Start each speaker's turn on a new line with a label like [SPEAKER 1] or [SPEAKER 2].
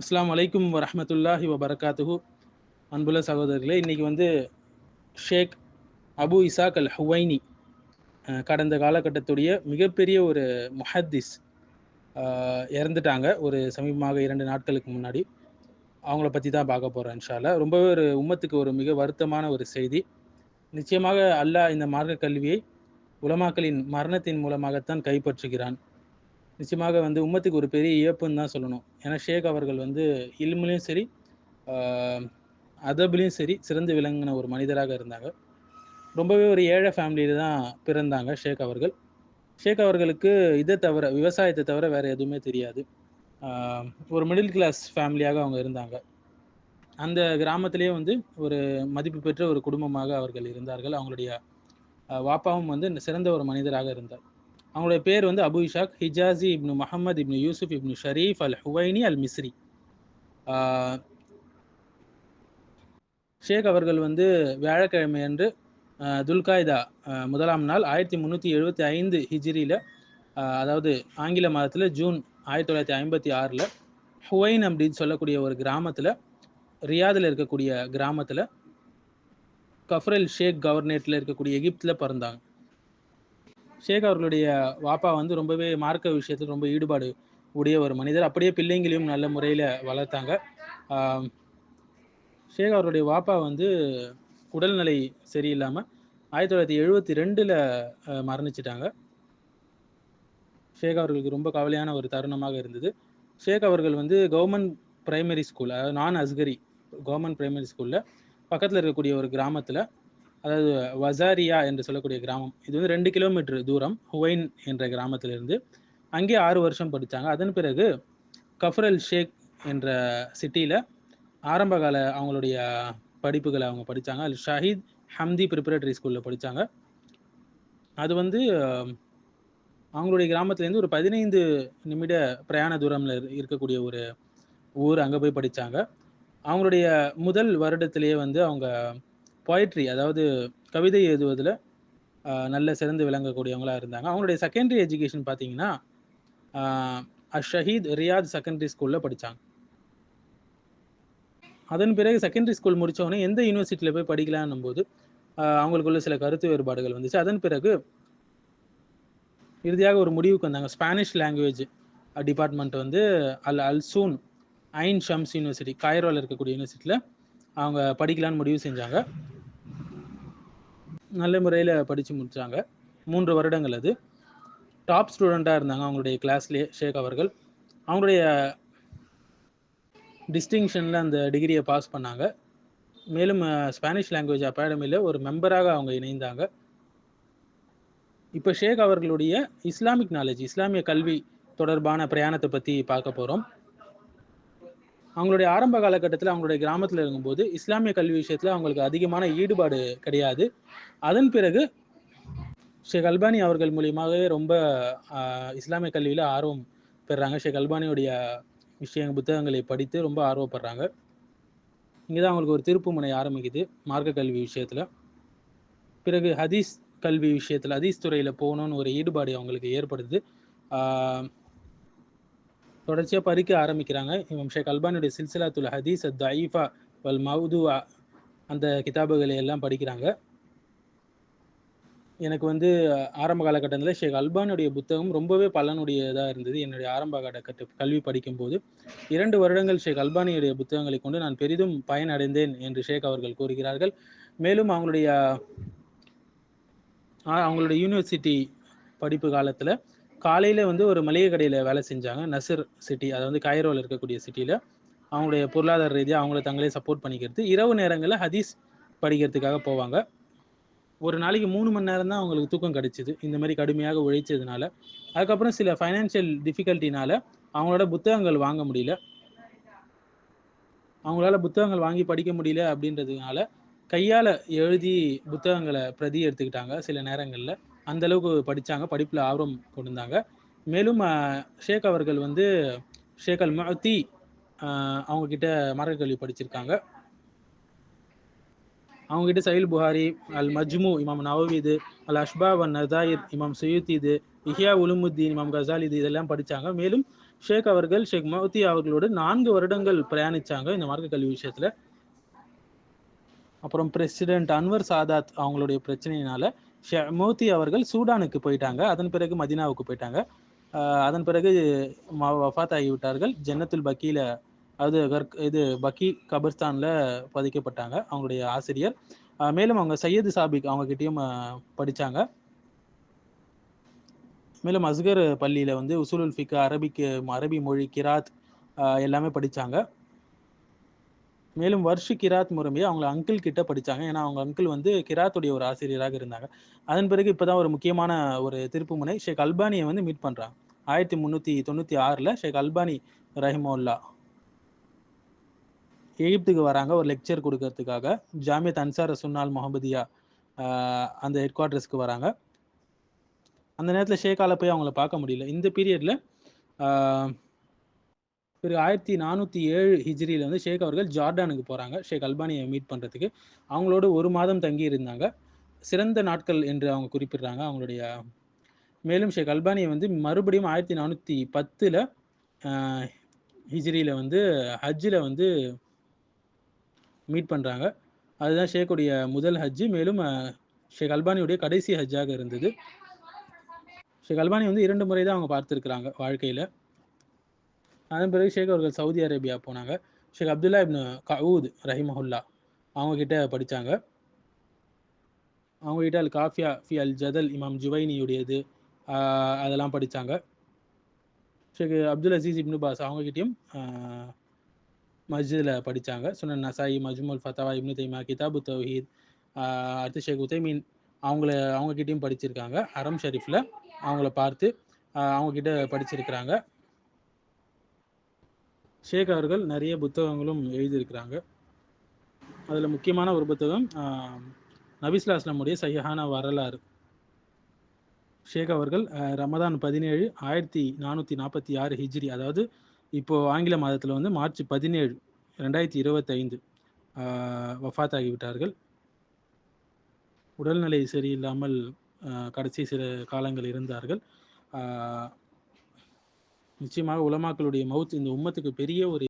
[SPEAKER 1] அஸ்லாம் அலைக்கும் வரஹ்மத்துல்லாஹி வபரகாத்துஹு. அன்புள்ள சகோதரர்களே இன்னைக்கு வந்து ஷேக் அபு இசாக் அல் ஹுவைனி கடந்த காலகட்டத்துடைய மிகப்பெரிய ஒரு முஹத்திஸ் இறந்துட்டாங்க. ஒரு சமீபமாக இரண்டு நாட்களுக்கு முன்னாடி. அவங்கள பற்றி தான் பார்க்க போகிறோம் இன்ஷால்லா ரொம்பவே ஒரு உம்மத்துக்கு ஒரு மிக வருத்தமான ஒரு செய்தி. நிச்சயமாக அல்லாஹ் இந்த மார்க்க கல்வியை உலமாக்களின் மரணத்தின் மூலமாகத்தான் கைப்பற்றுகிறான். நிச்சயமாக வந்து உம்மத்துக்கு ஒரு பெரிய இழப்புன்னு தான் சொல்லணும். ஏன்னா ஷேக் அவர்கள் வந்து இல்முலையும் சரி அதபிலையும் அதபுலையும் சரி சிறந்து விளங்கின ஒரு மனிதராக இருந்தாங்க. ரொம்பவே ஒரு ஏழை ஃபேமிலியில தான் பிறந்தாங்க ஷேக் அவர்கள். ஷேக் அவர்களுக்கு இதை தவிர விவசாயத்தை தவிர வேற எதுவுமே தெரியாது. ஒரு மிடில் கிளாஸ் ஃபேமிலியாக அவங்க இருந்தாங்க. அந்த கிராமத்திலேயே வந்து ஒரு மதிப்பு பெற்ற ஒரு குடும்பமாக அவர்கள் இருந்தார்கள். அவங்களுடைய வாப்பாவும் வந்து சிறந்த ஒரு மனிதராக இருந்தார். அவங்களுடைய பேர் வந்து அபு இஷாக் ஹிஜாசி இப்னு முகமது இப்னு யூசுப் இப்னு ஷரீஃப் அல் ஹுவைனி அல் மிஸ்ரி. ஷேக் அவர்கள் வந்து வியாழக்கிழமை அன்று துல்காய்தா முதலாம் நாள் ஆயிரத்தி முந்நூற்றி எழுபத்தி ஐந்து ஹிஜிரியில் அதாவது ஆங்கில மாதத்தில் ஜூன் ஆயிரத்தி தொள்ளாயிரத்தி ஐம்பத்தி ஆறில் ஹுவைன் அப்படின்னு சொல்லக்கூடிய ஒரு கிராமத்தில் ரியாதில் இருக்கக்கூடிய கிராமத்தில் கஃப்ரல் ஷேக் கவர்னேட்டில் இருக்கக்கூடிய எகிப்தில் பிறந்தாங்க. ஷேக் அவர்களுடைய வாப்பா வந்து ரொம்பவே மார்க்க விஷயத்தில் ரொம்ப ஈடுபாடு உடைய ஒரு மனிதர். அப்படியே பிள்ளைங்களையும் நல்ல முறையில் வளர்த்தாங்க. ஷேக் அவருடைய வாப்பா வந்து உடல்நிலை சரியில்லாமல் ஆயிரத்தி தொள்ளாயிரத்தி எழுபத்தி ரெண்டில் மரணிச்சிட்டாங்க. ஷேக் அவர்களுக்கு ரொம்ப கவலையான ஒரு தருணமாக இருந்தது. ஷேக் அவர்கள் வந்து கவர்மெண்ட் பிரைமரி ஸ்கூல் அதாவது நான் அஸ்கரி கவர்மெண்ட் பிரைமரி ஸ்கூலில் பக்கத்தில் இருக்கக்கூடிய ஒரு கிராமத்தில் அதாவது வசாரியா என்று சொல்லக்கூடிய கிராமம். இது வந்து ரெண்டு கிலோமீட்டர் தூரம் ஹுவைன் என்ற கிராமத்திலிருந்து. அங்கே ஆறு வருஷம் படித்தாங்க அதன் பிறகு கஃப்ரல் ஷேக் என்ற சிட்டியில் ஆரம்பகால அவங்களுடைய படிப்புகளை அவங்க படித்தாங்க அது ஷஹீத் ஹம்தி ப்ரிப்பரேட்டரி ஸ்கூலில் படித்தாங்க அது வந்து அவங்களுடைய கிராமத்துலேருந்து ஒரு பதினைந்து நிமிட பிரயாண தூரம்ல இரு- இருக்கக்கூடிய ஒரு ஊர் அங்கே போய் படித்தாங்க அவங்களுடைய முதல் வருடத்திலேயே வந்து அவங்க பொயட்ரி அதாவது கவிதை எழுதுவதில் நல்ல சிறந்து விளங்கக்கூடியவங்களாக இருந்தாங்க. அவங்களுடைய செகண்டரி எஜுகேஷன் பார்த்தீங்கன்னா ஷஹீத் ரியாத் செகண்டரி ஸ்கூலில் படித்தாங்க அதன் பிறகு செகண்டரி ஸ்கூல் முடித்தவொடனே எந்த யூனிவர்சிட்டியில் போய் படிக்கலான்னும் போது அவங்களுக்குள்ள சில கருத்து வேறுபாடுகள் வந்துச்சு. அதன் பிறகு இறுதியாக ஒரு முடிவுக்கு வந்தாங்க. ஸ்பானிஷ் லாங்குவேஜ் டிபார்ட்மெண்ட் வந்து அல் அல்சூன் ஐன் ஷம்ஸ் யூனிவர்சிட்டி காயரோவில் இருக்கக்கூடிய யூனிவர்சிட்டியில் அவங்க படிக்கலான்னு முடிவு செஞ்சாங்க. நல்ல முறையில் படித்து முடித்தாங்க மூன்று வருடங்கள் அது. டாப் ஸ்டூடெண்ட்டாக இருந்தாங்க அவங்களுடைய கிளாஸ்லேயே ஷேக் அவர்கள். அவங்களுடைய டிஸ்டிங்ஷனில் அந்த டிகிரியை பாஸ் பண்ணாங்க. மேலும் ஸ்பானிஷ் லாங்குவேஜ் அகாடமியில் ஒரு மெம்பராக அவங்க இணைந்தாங்க. இப்போ ஷேக் அவர்களுடைய இஸ்லாமிக் நாலேஜ் இஸ்லாமிய கல்வி தொடர்பான பிரயாணத்தை பற்றி பார்க்க போகிறோம் அவங்களுடைய ஆரம்ப காலகட்டத்தில் அவங்களுடைய கிராமத்தில் இருக்கும்போது இஸ்லாமிய கல்வி விஷயத்தில் அவங்களுக்கு அதிகமான ஈடுபாடு கிடையாது. அதன் பிறகு ஷேக் அல்பானி அவர்கள் மூலியமாகவே ரொம்ப இஸ்லாமிய கல்வியில் ஆர்வம் பெறுறாங்க ஷேக் அல்பானியுடைய விஷய புத்தகங்களை படித்து ரொம்ப ஆர்வப்படுறாங்க. இங்கே தான் அவங்களுக்கு ஒரு திருப்பு முனை ஆரம்பிக்குது மார்க்க கல்வி விஷயத்தில். பிறகு ஹதீஸ் கல்வி விஷயத்தில் ஹதீஸ் துறையில் போகணும்னு ஒரு ஈடுபாடு அவங்களுக்கு ஏற்படுது. தொடர்ச்சியாக பறிக்க ஆரம்பிக்கிறாங்க. இமாம் ஷேக் அல்பானியுடைய சில்சிலாத்துல் ஹதீஸ் தயீஃபா வல் மவுதுவா அந்த கிதாபுகளை எல்லாம் படிக்கிறாங்க. எனக்கு வந்து ஆரம்ப காலகட்டத்தில் ஷேக் அல்பானுடைய புத்தகம் ரொம்பவே பலனுடையதாக இருந்தது. என்னுடைய ஆரம்ப காலகட்ட கல்வி படிக்கும்போது இரண்டு வருடங்கள் ஷேக் அல்பானியுடைய புத்தகங்களை கொண்டு நான் பெரிதும் பயனடைந்தேன் என்று ஷேக் அவர்கள் கூறுகிறார்கள். மேலும் அவங்களுடைய அவங்களுடைய யூனிவர்சிட்டி படிப்பு காலத்தில் காலையில் வந்து ஒரு மளிகை கடையில் வேலை செஞ்சாங்க. நசிர் சிட்டி அதாவது காயரோவில் இருக்கக்கூடிய சிட்டியில் அவங்களுடைய பொருளாதார ரீதியாக அவங்கள தங்களே சப்போர்ட் பண்ணிக்கிறது. இரவு நேரங்களில் ஹதீஸ் படிக்கிறதுக்காக போவாங்க. ஒரு நாளைக்கு மூணு மணி நேரம் தான் அவங்களுக்கு தூக்கம் கிடைச்சிது. இந்த மாதிரி கடுமையாக உழைச்சதுனால. அதுக்கப்புறம் சில ஃபைனான்சியல் டிஃபிகல்ட்டினால அவங்களோட புத்தகங்கள் வாங்க முடியல. அவங்களால புத்தகங்கள் வாங்கி படிக்க முடியல அப்படின்றதுனால கையால் எழுதி புத்தகங்களை பிரதி எடுத்துக்கிட்டாங்க சில நேரங்களில். அந்த அளவுக்கு படித்தாங்க படிப்பில் ஆர்வம் கொண்டிருந்தாங்க. மேலும் ஷேக் அவர்கள் வந்து ஷேக் அல் மஹத்தி அவங்க கிட்ட மார்க்க கல்வி படிச்சிருக்காங்க. அவங்க கிட்ட சயில் புகாரி அல் மஜ்மு இமாம் நவவிது அல் அஷ்பா வன் நதாயிர் இமாம் சுயூத் இது இஹியா உலுமுத்தீன் இமாம் கசால் இது இதெல்லாம் படித்தாங்க மேலும் ஷேக் அவர்கள் ஷேக் மௌத்தி அவர்களோடு நான்கு வருடங்கள் பிரயாணிச்சாங்க இந்த மார்க்க கல்வி விஷயத்தில். அப்புறம் பிரசிடென்ட் அன்வர் சாதாத் அவங்களுடைய பிரச்சனையினால ஷே- அவர்கள் சூடானுக்கு போயிட்டாங்க. அதன் பிறகு மதினாவுக்கு போயிட்டாங்க. அதன் பிறகு வஃத் ஆகிவிட்டார்கள் ஜன்னத்துல் பக்கீல அது இது பக்கி கபர்ஸ்தான்ல பதிக்கப்பட்டாங்க அவங்களுடைய ஆசிரியர். மேலும் அவங்க சையது சாபிக் அவங்க கிட்டயும் மேலும் அஸ்கர் பள்ளியில் வந்து உசூலுல் ஃபிக் அரபிக்கு அரபி மொழி கிராத் எல்லாமே படித்தாங்க மேலும் வர்ஷு கிராத் முறைமையை அவங்க அங்கிள் கிட்ட படிச்சாங்க. ஏன்னா அவங்க அங்கிள் வந்து கிராத்துடைய ஒரு ஆசிரியராக இருந்தாங்க. அதன் பிறகு இப்போதான் ஒரு முக்கியமான ஒரு திருப்புமுனை ஷேக் அல்பானியை வந்து மீட் பண்ணுறாங்க ஆயிரத்தி முந்நூற்றி தொண்ணூற்றி ஆறில் ஷேக் அல்பானி ரஹிமோல்லா எகிப்துக்கு வராங்க. ஒரு லெக்சர் கொடுக்கறதுக்காக. ஜாமியத் அன்சார சுன்னால் முகமதியா அந்த ஹெட் குவார்ட்டர்ஸ்க்கு வராங்க. அந்த நேரத்தில் ஷேக்கால போய் அவங்கள பார்க்க முடியல. இந்த பீரியடில் பிறகு ஆயிரத்தி நானூற்றி ஏழு ஹிஜ்ரியில் வந்து ஷேக் அவர்கள் ஜார்டானுக்கு போகிறாங்க ஷேக் அல்பானியை மீட் பண்ணுறதுக்கு அவங்களோட ஒரு மாதம் தங்கி இருந்தாங்க. சிறந்த நாட்கள் என்று அவங்க குறிப்பிடுறாங்க. அவங்களுடைய மேலும் ஷேக் அல்பானியை வந்து மறுபடியும் ஆயிரத்தி நானூற்றி பத்தில் ஹிஜ்ரியில் வந்து ஹஜ்ஜில் வந்து மீட் பண்ணுறாங்க அதுதான் ஷேக்குடைய முதல் ஹஜ்ஜு. மேலும் ஷேக் அல்பானியுடைய கடைசி ஹஜ்ஜாக இருந்தது. ஷேக் அல்பானி வந்து இரண்டு முறை தான் அவங்க பார்த்துருக்குறாங்க வாழ்க்கையில். அதன் பிறகு ஷேக் அவர்கள் சவுதி அரேபியா போனாங்க. ஷேக் அப்துல்லா இப்னு கவுத் ரஹிமஹுல்லா அவங்கக்கிட்ட படித்தாங்க அவங்கக்கிட்ட அல் காஃபியா ஃபி அல் ஜதல் இமாம் ஜுவைனியுடையது அதெல்லாம் படித்தாங்க Sheikh Abdul Aziz ibn Baz அவங்ககிட்டேயும் மஸ்ஜிதில் படித்தாங்க சுனன் நசாயி மஜ்முல் ஃபத்தவா இப்னு தைமா கிதாபு தௌஹீத் அடுத்து ஷேக் உதைமீன் அவங்கள அவங்கக்கிட்டையும் படிச்சிருக்காங்க. ஹரம் ஷரீஃபில் அவங்கள பார்த்து அவங்கக்கிட்ட அவங்க படிச்சிருக்கிறாங்க. ஷேக் அவர்கள் நிறைய புத்தகங்களும் எழுதியிருக்கிறாங்க. அதில் முக்கியமான ஒரு புத்தகம் ஆஹ், நபிஸ்லா அஸ்லமுடைய சையஹான வரலாறு. ஷேக் அவர்கள் ரமதான் பதினேழு ஆயிரத்தி நானூற்றி நாற்பத்தி ஆறு ஹிஜ்ரி அதாவது இப்போ ஆங்கில மாதத்தில் வந்து மார்ச் பதினேழு ரெண்டாயிரத்தி இருபத்தைந்து வஃபாத் ஆகிவிட்டார்கள் உடல்நிலை சரியில்லாமல் கடைசி சில காலங்கள் இருந்தார்கள். நிச்சயமாக உலமாக்களுடைய மவுத் இந்த உம்மத்துக்கு பெரிய ஒரு